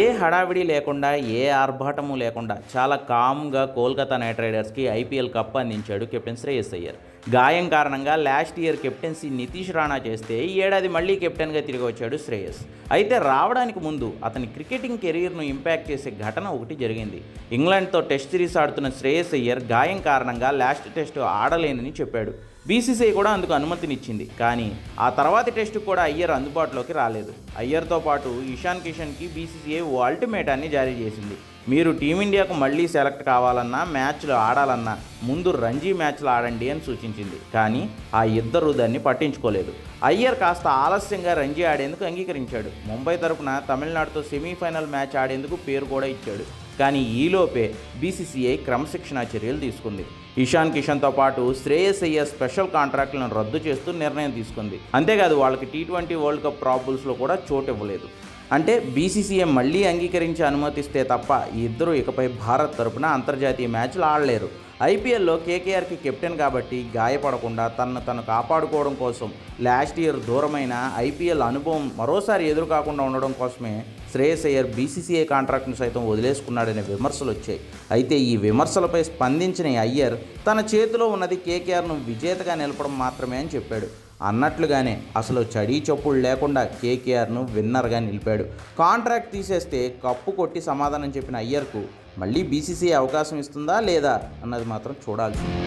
ఏ హడావిడి లేకుండా ఏ ఆర్భాటము లేకుండా చాలా కామ్గా కోల్కతా నైట్ రైడర్స్కి ఐపీఎల్ కప్ అందించాడు కెప్టెన్ శ్రేయస్ అయ్యర్. గాయం కారణంగా last year captaincy Nitish Rana చేస్తే ఈ ఏడాది మళ్ళీ కెప్టెన్గా తిరిగి వచ్చాడు శ్రేయస్. అయితే రావడానికి ముందు అతని క్రికెటింగ్ కెరీర్ను ఇంపాక్ట్ చేసే ఘటన ఒకటి జరిగింది. ఇంగ్లాండ్తో టెస్ట్ సిరీస్ ఆడుతున్న శ్రేయస్ అయ్యర్ గాయం కారణంగా లాస్ట్ టెస్ట్ ఆడలేనని చెప్పాడు. బీసీసీఐ కూడా అందుకు అనుమతినిచ్చింది. కానీ ఆ తర్వాతి టెస్టు కూడా అయ్యర్ అందుబాటులోకి రాలేదు. అయ్యర్తో పాటు ఇషాన్ కిషన్కి బీసీసీఐ ఓ అల్టిమేటాన్ని జారీ చేసింది. మీరు టీమిండియాకు మళ్ళీ సెలెక్ట్ కావాలన్నా మ్యాచ్లు ఆడాలన్నా ముందు రంజీ మ్యాచ్లు ఆడండి అని సూచించింది. కానీ ఆ ఇద్దరు దాన్ని పట్టించుకోలేదు. అయ్యర్ కాస్త ఆలస్యంగా రంజీ ఆడేందుకు అంగీకరించాడు. ముంబై తరపున తమిళనాడుతో సెమీఫైనల్ మ్యాచ్ ఆడేందుకు పేరు కూడా ఇచ్చాడు. కానీ ఈలోపే బీసీసీఐ క్రమశిక్షణా చర్యలు తీసుకుంది. ఇషాన్ కిషన్తో పాటు శ్రేయస్ అయ్యర్ స్పెషల్ కాంట్రాక్టులను రద్దు చేస్తూ నిర్ణయం తీసుకుంది. అంతేకాదు వాళ్ళకి టీ ట్వంటీ వరల్డ్ కప్ ప్రాబుల్స్లో కూడా చోటు ఇవ్వలేదు. అంటే బీసీసీఐ మళ్ళీ అంగీకరించి అనుమతిస్తే తప్ప ఈ ఇద్దరు ఇకపై భారత్ తరపున అంతర్జాతీయ మ్యాచ్లు ఆడలేరు. ఐపీఎల్లో కేకేఆర్కి కెప్టెన్ కాబట్టి గాయపడకుండా తనను తను కాపాడుకోవడం కోసం లాస్ట్ ఇయర్ దూరమైన ఐపీఎల్ అనుభవం మరోసారి ఎదురు కాకుండా ఉండడం కోసమే శ్రేయస్ అయ్యర్ బీసీసీఐ కాంట్రాక్ట్ను సైతం వదిలేసుకున్నాడనే విమర్శలు వచ్చాయి. అయితే ఈ విమర్శలపై స్పందించిన అయ్యర్ తన చేతిలో ఉన్నది కేకేఆర్ను విజేతగా నిలపడం మాత్రమే అని చెప్పాడు. అన్నట్లుగానే అసలు చడీ చప్పుడు లేకుండా కేకేఆర్ను విన్నర్గా నిలిపాడు. కాంట్రాక్ట్ తీసేస్తే కప్పు కొట్టి సమాధానం చెప్పిన అయ్యర్కు మళ్ళీ బీసీసీ అవకాశం ఇస్తుందా లేదా అన్నది మాత్రం చూడాల్సింది.